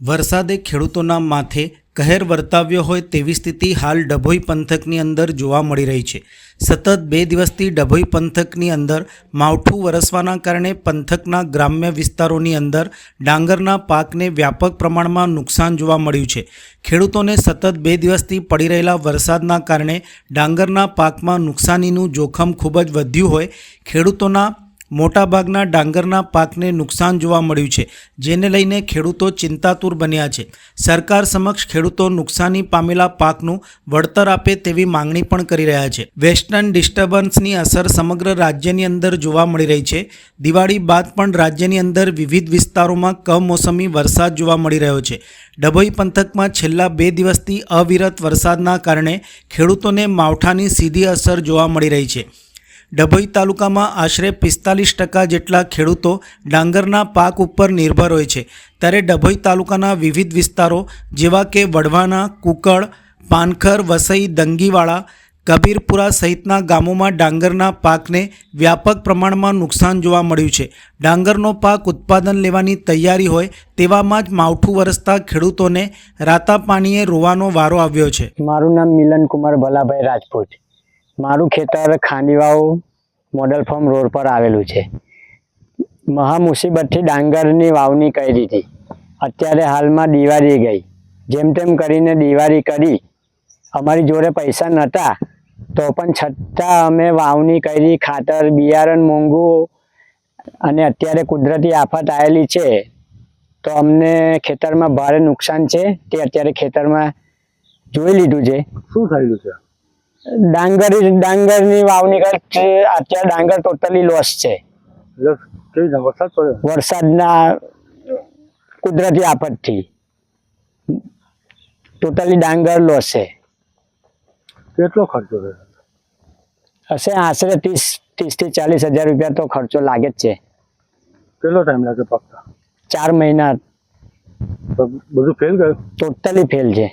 વરસાદે ખેડૂતોના માથે કહેર વર્તાવ્યો હોય તેવી સ્થિતિ હાલ ડભોઈ પંથકની અંદર જોવા મળી રહી છે. સતત બે દિવસથી ડભોઈ પંથકની અંદર માવઠું વરસવાના કારણે પંથકના ગ્રામ્ય વિસ્તારોની અંદર ડાંગરના પાકને વ્યાપક પ્રમાણમાં નુકસાન જોવા મળ્યું છે. ખેડૂતોને સતત બે દિવસથી પડી રહેલા વરસાદના કારણે ડાંગરના પાકમાં નુકસાનીનું જોખમ ખૂબ જ વધ્યું હોય ખેડૂતોના મોટાભાગના ડાંગરના પાકને નુકસાન જોવા મળ્યું છે, જેને લઈને ખેડૂતો ચિંતાતુર બન્યા છે. સરકાર સમક્ષ ખેડૂતો નુકસાની પામેલા પાકનું વળતર આપે તેવી માંગણી પણ કરી રહ્યા છે. વેસ્ટર્ન ડિસ્ટર્બન્સની અસર સમગ્ર રાજ્યની અંદર જોવા મળી રહી છે. દિવાળી બાદ પણ રાજ્યની અંદર વિવિધ વિસ્તારોમાં કમોસમી વરસાદ જોવા મળી રહ્યો છે. ડભોઈ પંથકમાં છેલ્લા બે દિવસથી અવિરત વરસાદના કારણે ખેડૂતોને માવઠાની સીધી અસર જોવા મળી રહી છે. ડભોઈ તાલુકામાં આશરે પિસ્તાલીસ ટકા જેટલા ખેડૂતો ડાંગરના પાક ઉપર નિર્ભર હોય છે. ત્યારે ડભોઈ તાલુકાના વિવિધ વિસ્તારો જેવા કે વડવાના કુકળ, પાનખર, વસઈ દંગીવાળા કબીરપુરા સહિતના ગામોમાં ડાંગરના પાકને વ્યાપક પ્રમાણમાં નુકસાન જોવા મળ્યું છે. ડાંગરનો પાક ઉત્પાદન લેવાની તૈયારી હોય તેવામાં જ માવઠું વરસતા ખેડૂતોને રાતા પાણીએ રોવાનો વારો આવ્યો છે. મારું નામ મિલન કુમાર ભલાભાઈ રાજપૂત. મારું ખેતર ખાંડીવાવ મોડલ ફાર્મ રોડ પર આવેલું છે. મહા મુસીબતથી ડાંગરની વાવણી કરી હતી અત્યારે હાલમાં દિવાળી ગઈ. જેમ તેમ કરીને દિવાળી કરી. અમારી જોડે પૈસા નહોતા તો પણ છતાં અમે વાવણી કરી, ખાતર, બિયારણ, મોંઘું અને અત્યારે કુદરતી આફત આવેલી છે, તો અમને ખેતરમાં ભારે નુકસાન છે. તે અત્યારે ખેતરમાં જોઈ લીધું છે. શું થયેલું છે? ડાંગર ડાંગરની વાવણી કરતી અત્યારે ડાંગર ટોટલી લોસ છે. વરસાદના કુદરતી આફતથી ટોટલી ડાંગર લોસ છે. કેટલો ખર્ચો થયો? હશે આશરે ત્રીસ ત્રીસથી ચાલીસ હજાર રૂપિયા તો ખર્ચો લાગે જ છે. કેટલો ટાઈમ લાગે પાકતા? ચાર મહિના બધું ફેલ ગયું ટોટલી ફેલ છે.